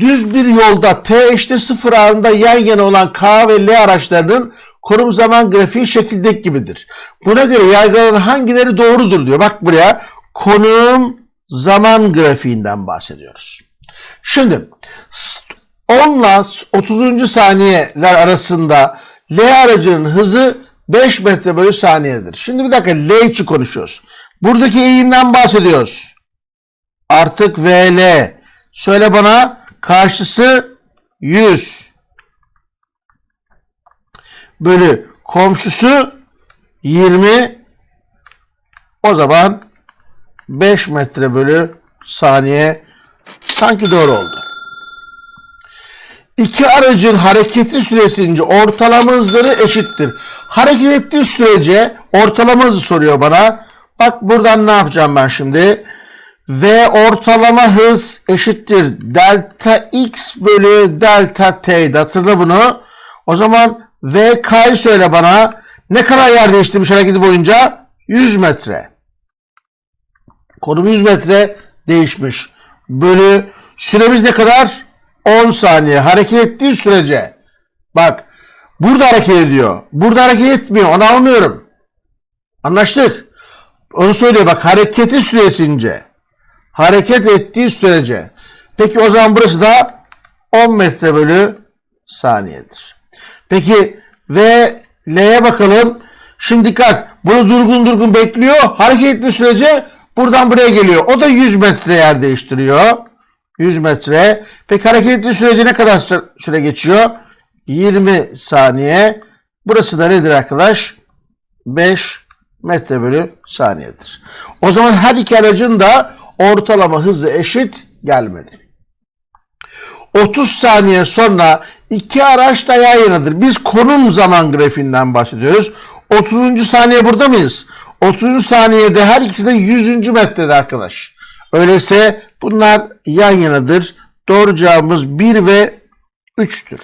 düz bir yolda T eşittir 0 anında yan yana olan K ve L araçlarının konum zaman grafiği şekildeki gibidir. Buna göre yargılanan hangileri doğrudur diyor. Bak buraya konum zaman grafiğinden bahsediyoruz. Şimdi 10 ile 30. saniyeler arasında L aracının hızı 5 metre bölü saniyedir. Şimdi bir dakika L için konuşuyoruz. Buradaki eğimden bahsediyoruz. Artık VL. Söyle bana karşısı 100 bölü komşusu 20 o zaman 5 metre bölü saniye sanki doğru oldu. İki aracın hareketi süresince ortalama hızları eşittir. Hareket ettiği sürece ortalama hızı soruyor bana. Bak buradan ne yapacağım ben şimdi? V ortalama hız eşittir delta x bölü delta t'ydi. Hatırla bunu. O zaman VK'yı söyle bana. Ne kadar yer değiştirmiş hareketi boyunca? 100 metre. Konum 100 metre değişmiş. Bölü süremiz ne kadar? 10 saniye. Hareket ettiği sürece. Bak burada hareket ediyor. Burada hareket etmiyor. Onu almıyorum. Anlaştık. Onu söylüyor bak hareketi süresince. Hareket ettiği sürece. Peki o zaman burası da 10 metre bölü saniyedir. Peki ve L'ye bakalım. Şimdi dikkat. Bunu durgun durgun bekliyor. Hareket ettiği sürece buradan buraya geliyor. O da 100 metre yer değiştiriyor. 100 metre. Peki hareket ettiği sürece ne kadar sü- süre geçiyor? 20 saniye. Burası da nedir arkadaş? 5 metre bölü saniyedir. O zaman her iki aracın da ortalama hızı eşit gelmedi. 30 saniye sonra iki araç da yan yanadır. Biz konum zaman grafiğinden bahsediyoruz. 30. saniye burada mıyız? 30. saniyede her ikisi de 100. metrede arkadaş. Öyleyse bunlar yan yanadır. Doğru cevabımız 1 ve 3'tür.